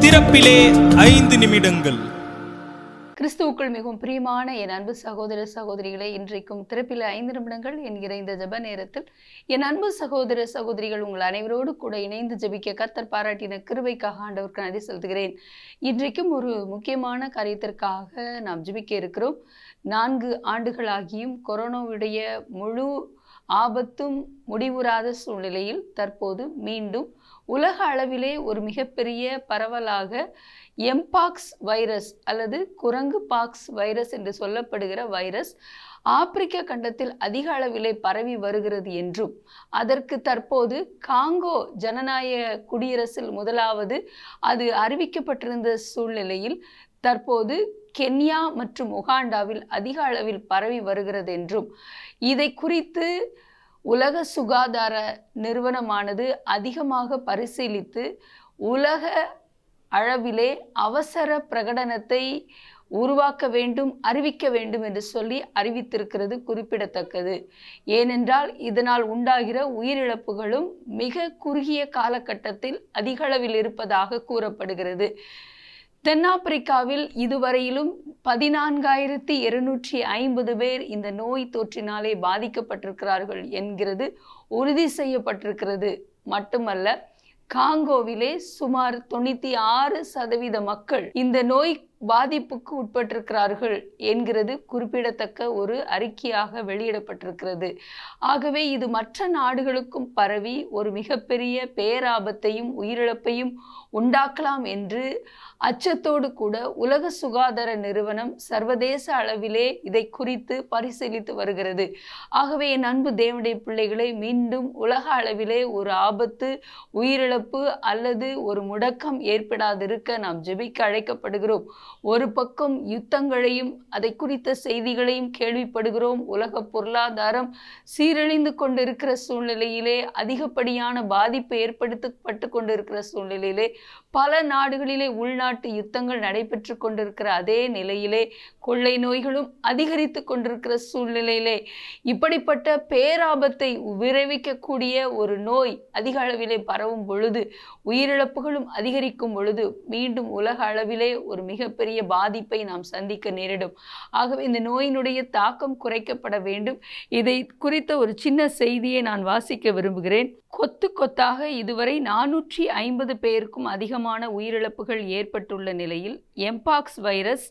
திறப்பிலே ஐந்து நிமிடங்கள். கிறிஸ்துவுக்குள் மிகவும் பிரியமான என் அன்பு சகோதர சகோதரிகளை இன்றைக்கும் திறப்பில் ஐந்து நிமிடங்கள் என்கிற இந்த ஜெப நேரத்தில் என் அன்பு சகோதர சகோதரிகள் உங்கள் அனைவரோடு கூட இணைந்து ஜெபிக்க கத்தர் பாராட்டின கிருவைக்காக ஆண்டவருக்கு நன்றி செலுத்துகிறேன். இன்றைக்கும் ஒரு முக்கியமான காரியத்திற்காக நாம் ஜெபிக்க இருக்கிறோம். நான்கு ஆண்டுகளாகியும் கொரோனாவுடைய முழு ஆபத்தும் முடிவுறாத சூழ்நிலையில் தற்போது மீண்டும் உலக அளவிலே ஒரு மிகப்பெரிய பரவலாக எம்பாக்ஸ் வைரஸ் அல்லது குரங்கு பாக்ஸ் வைரஸ் என்று சொல்லப்படுகிற வைரஸ் ஆப்பிரிக்க கண்டத்தில் அதிக அளவிலே பரவி வருகிறது என்றும் அதற்கு தற்போது காங்கோ ஜனநாயக குடியரசில் முதலாவது அது அறிவிக்கப்பட்டிருந்த சூழ்நிலையில் தற்போது கென்யா மற்றும் உகாண்டாவில் அதிக அளவில் பரவி வருகிறது என்றும் இதை குறித்து உலக சுகாதார நிறுவனமானது அதிகமாக பரிசீலித்து உலக அளவிலே அவசர பிரகடனத்தை உருவாக்க வேண்டும் அறிவிக்க வேண்டும் என்று சொல்லி அறிவித்திருக்கிறது குறிப்பிடத்தக்கது. ஏனென்றால் இதனால் உண்டாகிற உயிரிழப்புகளும் மிக குறுகிய காலகட்டத்தில் அதிகளவில் இருப்பதாக கூறப்படுகிறது. தென்னாப்பிரிக்காவில் இதுவரையிலும் பதினான்காயிரத்தி இருநூற்றி ஐம்பது பேர் இந்த நோய் தொற்றினாலே பாதிக்கப்பட்டிருக்கிறார்கள் என்கிறது உறுதி செய்யப்பட்டிருக்கிறது. மட்டுமல்ல காங்கோவிலே சுமார் தொண்ணூற்றி ஆறு சதவீத மக்கள் இந்த நோய் பாதிப்புக்கு உட்பட்டிருக்கிறார்கள் என்கிறது குறிப்பிடத்தக்க ஒரு அறிக்கையாக வெளியிடப்பட்டிருக்கிறது. ஆகவே இது மற்ற நாடுகளுக்கும் பரவி ஒரு மிகப்பெரிய பேராபத்தையும் உயிரிழப்பையும் உண்டாக்கலாம் என்று அச்சத்தோடு கூட உலக சுகாதார நிறுவனம் சர்வதேச அளவிலே இதை குறித்து பரிசீலித்து வருகிறது. ஆகவே என் அன்பு தேவனுடைய பிள்ளைகளை மீண்டும் உலக அளவிலே ஒரு ஆபத்து உயிரிழப்பு அல்லது ஒரு முடக்கம் ஏற்படாதிருக்க நாம் ஜெபிக்க அழைக்கப்படுகிறோம். ஒரு பக்கம் யுத்தங்களையும் அதை குறித்த செய்திகளையும் கேள்விப்படுகிறோம். உலக பொருளாதாரம் சீரழிந்து கொண்டிருக்கிற சூழ்நிலையிலே அதிகப்படியான பாதிப்பு ஏற்படுத்தப்பட்டு கொண்டிருக்கிற சூழ்நிலையிலே பல நாடுகளிலே உள்நாட்டு யுத்தங்கள் நடைபெற்று கொண்டிருக்கிற அதே நிலையிலே கொள்ளை நோய்களும் அதிகரித்து கொண்டிருக்கிற சூழ்நிலையிலே இப்படிப்பட்ட பேராபத்தை விரைவிக்கக்கூடிய ஒரு நோய் அதிக அளவிலே பரவும் பொழுது உயிரிழப்புகளும் அதிகரிக்கும் பொழுது மீண்டும் உலக அளவிலே ஒரு மிகப்பெரிய பாதிப்பை நாம் சந்திக்க நேரிடும். ஆகவே இந்த நோயினுடைய தாக்கம் குறைக்கப்பட வேண்டும். இதை குறித்த ஒரு சின்ன செய்தியை நான் வாசிக்க விரும்புகிறேன். கொத்து கொத்தாக இதுவரை நானூற்றி ஐம்பது பேருக்கும் அதிகமான உயிரிழப்புகள் ஏற்பட்டுள்ள நிலையில் எம்பாக்ஸ் வைரஸ்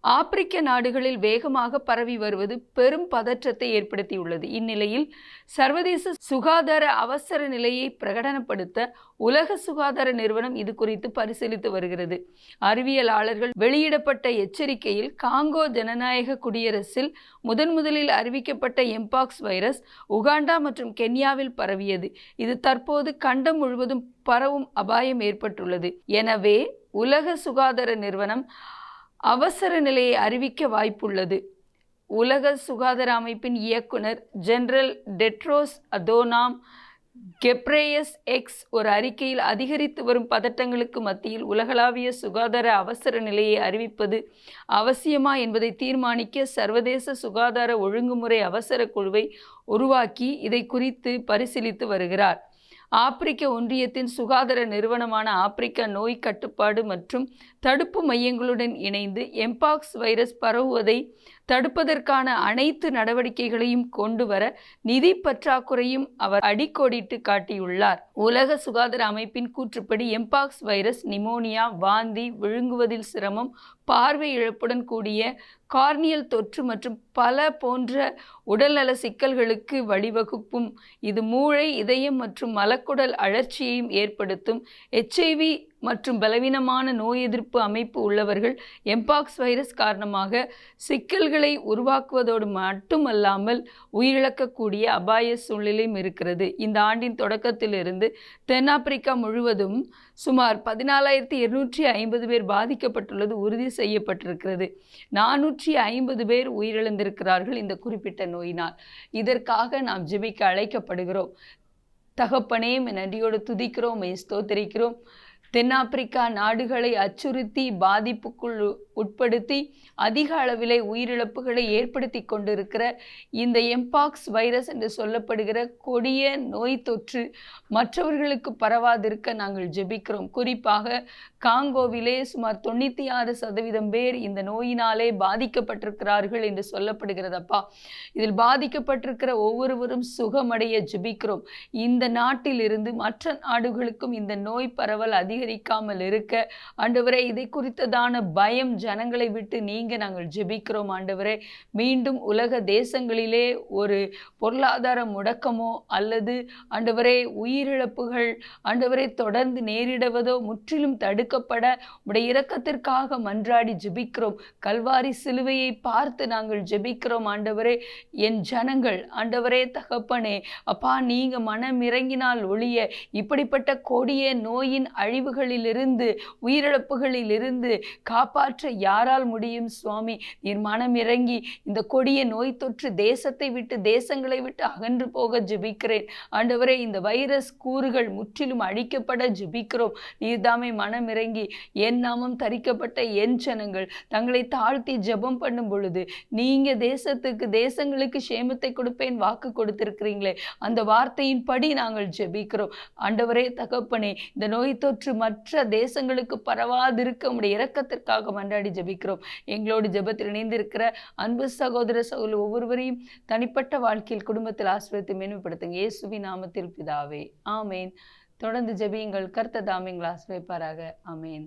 ஆப்பிரிக்க நாடுகளில் வேகமாக பரவி வருவது பெரும் பதற்றத்தை ஏற்படுத்தியுள்ளது. இந்நிலையில் சர்வதேச சுகாதார அவசர நிலையை பிரகடனப்படுத்த உலக சுகாதார நிறுவனம் இது குறித்து பரிசீலித்து வருகிறது. அறிவியலாளர்கள் வெளியிடப்பட்ட எச்சரிக்கையில் காங்கோ ஜனநாயக குடியரசில் முதன் முதலில் அறிவிக்கப்பட்ட எம்பாக்ஸ் வைரஸ் உகாண்டா மற்றும் கென்யாவில் பரவியது. இது தற்போது கண்டம் முழுவதும் பரவும் அபாயம் ஏற்பட்டுள்ளது. எனவே உலக சுகாதார நிறுவனம் அவசர நிலையை அறிவிக்க வாய்ப்புள்ளது. உலக சுகாதார அமைப்பின் இயக்குனர் general Tedros Adhanom Ghebreyesus X ஒரு அறிக்கையில் அதிகரித்து வரும் பதட்டங்களுக்கு மத்தியில் உலகளாவிய சுகாதார அவசர நிலையை அறிவிப்பது அவசியமா என்பதை தீர்மானிக்க சர்வதேச சுகாதார ஒழுங்குமுறை அவசர குழுவை உருவாக்கி இதை குறித்து பரிசீலித்து வருகிறார். ஆப்பிரிக்க ஒன்றியத்தின் சுகாதார நிறுவனமான ஆப்பிரிக்க நோய் கட்டுப்பாடு மற்றும் தடுப்பு மையங்களுடன் இணைந்து எம்பாக்ஸ் வைரஸ் பரவுவதை தடுப்பதற்கான அனைத்து நடவடிக்கைகளையும் கொண்டு வர நிதி பற்றாக்குறையும் அவர் அடிக்கோடிட்டு காட்டியுள்ளார். உலக சுகாதார அமைப்பின் கூற்றுப்படி எம்பாக்ஸ் வைரஸ் நிமோனியா வாந்தி விழுங்குவதில் சிரமம் பார்வை இழப்புடன் கூடிய கார்னியல் தொற்று மற்றும் பல போன்ற உடல்நல சிக்கல்களுக்கு வழிவகுப்பும் இது மூளை இதயம் மற்றும் மலக்குடல் அழற்சியையும் ஏற்படுத்தும். எச்ஐவி மற்றும் பலவீனமான நோய் எதிர்ப்பு அமைப்பு உள்ளவர்கள் எம்பாக்ஸ் வைரஸ் காரணமாக சிக்கல்களை உருவாக்குவதோடு மட்டுமல்லாமல் உயிரிழக்கக்கூடிய அபாய சூழ்நிலையும் இருக்கிறது. இந்த ஆண்டின் தொடக்கத்திலிருந்து தென்னாப்பிரிக்கா முழுவதும் சுமார் பதினாலாயிரத்தி இருநூற்றி ஐம்பது பேர் பாதிக்கப்பட்டுள்ளது உறுதி செய்யப்பட்டிருக்கிறது. நானூற்றி ஐம்பது பேர் உயிரிழந்திருக்கிறார்கள் இந்த குறிப்பிட்ட நோயினால். இதற்காக நாம் ஜெபிக்க அழைக்கப்படுகிறோம். தகப்பனே நன்றியோடு துதிக்கிறோம் ஸ்தோத்தரிக்கிறோம். தென்னாப்பிரிக்கா நாடுகளை அச்சுறுத்தி பாதிப்புக்குள் உட்படுத்தி அதிக அளவிலே உயிரிழப்புகளை ஏற்படுத்தி கொண்டிருக்கிற இந்த எம்பாக்ஸ் வைரஸ் என்று சொல்லப்படுகிற கொடிய நோய் தொற்று மற்றவர்களுக்கு பரவாதிருக்க நாங்கள் ஜெபிக்கிறோம். குறிப்பாக காங்கோவிலே சுமார் தொண்ணூற்றி ஆறு சதவீதம் பேர் இந்த நோயினாலே பாதிக்கப்பட்டிருக்கிறார்கள் என்று சொல்லப்படுகிறதப்பா. இதில் பாதிக்கப்பட்டிருக்கிற ஒவ்வொருவரும் சுகமடைய ஜெபிக்கிறோம். இந்த நாட்டிலிருந்து மற்ற நாடுகளுக்கும் இந்த நோய் பரவல் அதிகரிக்காமல் இருக்க அன்றுவரை இதை குறித்ததான பயம் ஜனங்களை விட்டு நீங்க நாங்கள் ஜெபிக்கிறோம் ஆண்டவரே. மீண்டும் உலக தேசங்களிலே ஒரு பொருளாதார முடக்கமோ அல்லது ஆண்டவரே உயிரிழப்புகள் ஆண்டவரே தொடர்ந்து நேரிடுவதோ முற்றிலும் தடுக்கப்பட உடைய இரக்கத்திற்காக மன்றாடி ஜெபிக்கிறோம். கல்வாரி சிலுவையை பார்த்து நாங்கள் ஜெபிக்கிறோம் ஆண்டவரே. என் ஜனங்கள் ஆண்டவரே தகப்பனே அப்பா நீங்க மனம் இறங்கினால் ஒழிய இப்படிப்பட்ட கொடிய நோயின் அழிவுகளிலிருந்து உயிரிழப்புகளிலிருந்து காப்பாற்ற யாரால் முடியும் சுவாமி? நீர் மனம் இறங்கி இந்த கொடிய நோய் தொற்று தேசத்தை விட்டு தேசங்களை விட்டு அகன்று போக ஜெபிக்கிறேன். ஆண்டவரே இந்த வைரஸ் கூறுகள் முற்றிலும் அழிக்கப்பட ஜெபிக்கிறோம். நீர்தாமை மனம் இறங்கி என் நாமம் தரிக்கப்பட்ட என் ஜனங்கள் தங்களை தாழ்த்தி ஜெபம் பண்ணும் பொழுது நீங்க தேசத்துக்கு தேசங்களுக்கு சேமத்தை கொடுப்பேன் வாக்கு கொடுத்திருக்கிறீங்களே. அந்த வார்த்தையின்படி நாங்கள் ஜெபிக்கிறோம். ஆண்டவரே தகப்பனே இந்த நோய் தொற்று மற்ற தேசங்களுக்கு பரவாதிருக்க உடைய இரக்கத்திற்காக மன்றாடி ஜெபிக்கிறோம். எங்களோடு ஜெபத்தில் இணைந்திருக்கிற அன்பு சகோதர சகோதரி ஒவ்வொருவரையும் தனிப்பட்ட வாழ்க்கையில் குடும்பத்தில் ஆசிரியத்தை மேன்மைப்படுத்துங்க. இயேசுவி நாமத்தில் பிதாவே. ஆமேன். தொடர்ந்து ஜெபியுங்கள். கர்த்ததாமிங்களை ஆசிரியப்பாராக ஆமேன்.